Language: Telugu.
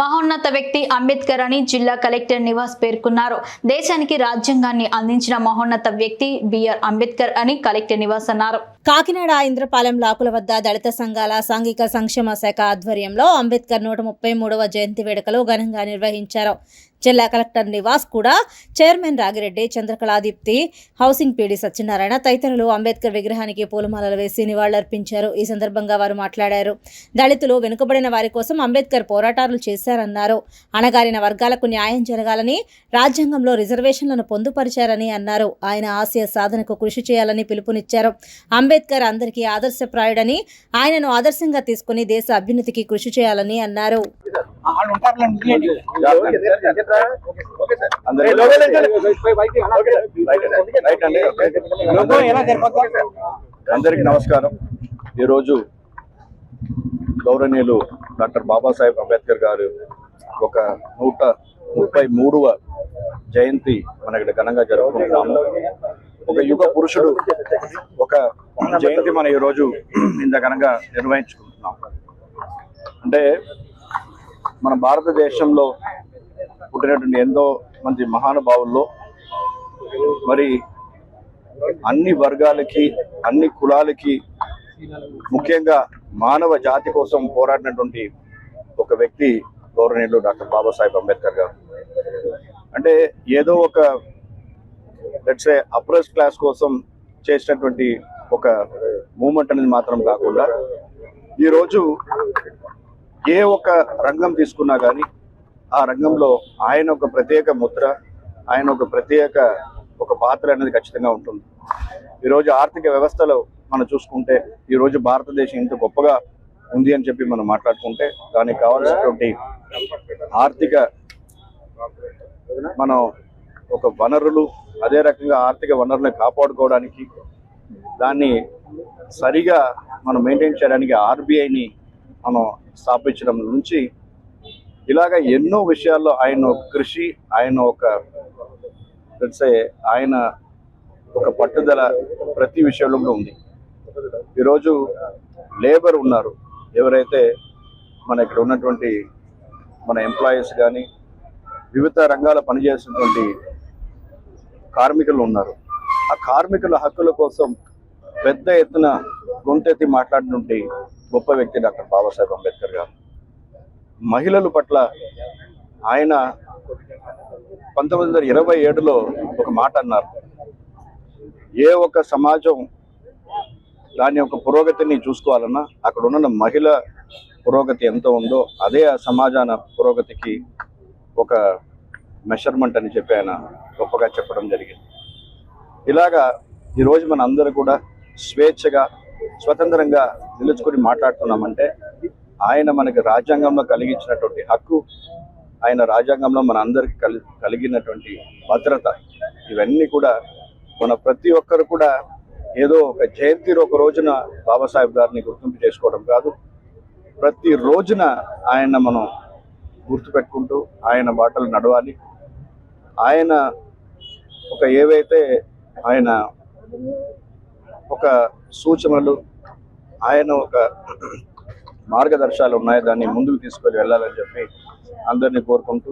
మహోన్నత వ్యక్తి అంబేద్కర్ అని జిల్లా కలెక్టర్ నివాస్ పేర్కొన్నారు. దేశానికి రాజ్యాంగాన్ని అందించిన మహోన్నత వ్యక్తి బిఆర్ అంబేద్కర్ అని కలెక్టర్ నివాస్ అన్నారు. కాకినాడ ఇంద్రపాలెం లాకుల వద్ద దళిత సంఘాల సాంఘిక సంక్షేమ శాఖ ఆధ్వర్యంలో అంబేద్కర్ నూట ముప్పై మూడవ జయంతి వేడుకలు ఘనంగా నిర్వహించారు. జిల్లా కలెక్టర్ నివాస్ కూడా chairman Ragireddy Chandrakaladeepti housing PD Satyanarayana తదితరులు అంబేద్కర్ విగ్రహానికి పూలమాలలు వేసి నివాళులర్పించారు. ఈ సందర్భంగా వారు మాట్లాడారు. దళితులు వెనుకబడిన వారి కోసం అంబేద్కర్ పోరాటాలు చేశారన్నారు. అణగారిన వర్గాలకు న్యాయం జరగాలని రాజ్యాంగంలో రిజర్వేషన్లను పొందుపరిచారని అన్నారు. ఆయన ఆశయ సాధనకు కృషి చేయాలని పిలుపునిచ్చారు. అంబేద్కర్ అందరికీ ఆదర్శప్రాయుడని ఆయనను ఆదర్శంగా తీసుకుని దేశ అభ్యున్నతికి కృషి చేయాలని అన్నారు. అందరికి నమస్కారం. ఈరోజు గౌరవనీయులు డాక్టర్ బాబాసాహెబ్ అంబేద్కర్ గారు ఒక నూట ముప్పై మూడవ జయంతి మన ఇక్కడ ఘనంగా జరుపుకుంటున్నాము. ఒక యుగ పురుషుడు ఒక జయంతి మనం ఈరోజు ఇంత ఘనంగా నిర్వహించుకుంటున్నాం. అంటే మన భారతదేశంలో పుట్టినటువంటి ఎంతో మంది మహానుభావుల్లో మరి అన్ని వర్గాలకి అన్ని కులాలకి ముఖ్యంగా మానవ జాతి కోసం పోరాడినటువంటి ఒక వ్యక్తి గౌరవనీయులు డాక్టర్ బాబాసాహెబ్ అంబేద్కర్ గారు. అంటే ఏదో ఒక లెట్సే అప్రెస్ క్లాస్ కోసం చేసినటువంటి ఒక మూమెంట్ అనేది మాత్రం కాకుండా ఈరోజు ఏ ఒక్క రంగం తీసుకున్నా కానీ ఆ రంగంలో ఆయన ఒక ప్రత్యేక ముద్ర ఆయన ఒక ప్రత్యేక ఒక పాత్ర అనేది ఖచ్చితంగా ఉంటుంది. ఈరోజు ఆర్థిక వ్యవస్థలో మనం చూసుకుంటే ఈరోజు భారతదేశం ఇంత గొప్పగా ఉంది అని చెప్పి మనం మాట్లాడుకుంటే దానికి కావాల్సినటువంటి ఆర్థిక మనం ఒక వనరులు అదే రకంగా ఆర్థిక వనరులను కాపాడుకోవడానికి దాన్ని సరిగా మనం మెయింటైన్ చేయడానికి ఆర్బీఐని మనం స్థాపించడం నుంచి ఇలాగ ఎన్నో విషయాల్లో ఆయన కృషి ఆయన ఒక తెలిసే ఆయన ఒక పట్టుదల ప్రతి విషయంలో కూడా ఉంది. ఈరోజు లేబర్ ఉన్నారు. ఎవరైతే మన ఇక్కడ ఉన్నటువంటి మన ఎంప్లాయీస్ కానీ వివిధ రంగాల పనిచేసినటువంటి కార్మికులు ఉన్నారు. ఆ కార్మికుల హక్కుల కోసం పెద్ద ఎత్తున గొంతెత్తి మాట్లాడినటువంటి గొప్ప వ్యక్తి డాక్టర్ బాబాసాహెబ్ అంబేద్కర్ గారు. మహిళల పట్ల ఆయన పంతొమ్మిది వందల ఇరవై ఏడులో ఒక మాట అన్నారు. ఏ ఒక్క సమాజం దాని యొక్క పురోగతిని చూసుకోవాలన్నా అక్కడ ఉన్న మహిళ పురోగతి ఎంత ఉందో అదే ఆ సమాజాన పురోగతికి ఒక మెషర్మెంట్ అని చెప్పి ఆయన గొప్పగా చెప్పడం జరిగింది. ఇలాగా ఈరోజు మన అందరూ కూడా స్వేచ్ఛగా స్వతంత్రంగా నిలుచుకొని మాట్లాడుతున్నామంటే ఆయన మనకి రాజ్యాంగంలో కలిగించినటువంటి హక్కు ఆయన రాజ్యాంగంలో మన అందరికి కలి కలిగినటువంటి భద్రత ఇవన్నీ కూడా మన ప్రతి ఒక్కరు కూడా ఏదో ఒక జయంతి ఒక రోజున బాబాసాహెబ్ గారిని గుర్తింపు చేసుకోవడం కాదు. ప్రతి రోజున ఆయన మనం గుర్తుపెట్టుకుంటూ ఆయన బాటలు నడవాలి. ఆయన ఒక ఏవైతే ఆయన ఒక సూచనలు ఆయన ఒక మార్గదర్శాలు ఉన్నాయి. దాన్ని ముందుకు తీసుకొని వెళ్ళాలని చెప్పి అందరినీ కోరుకుంటూ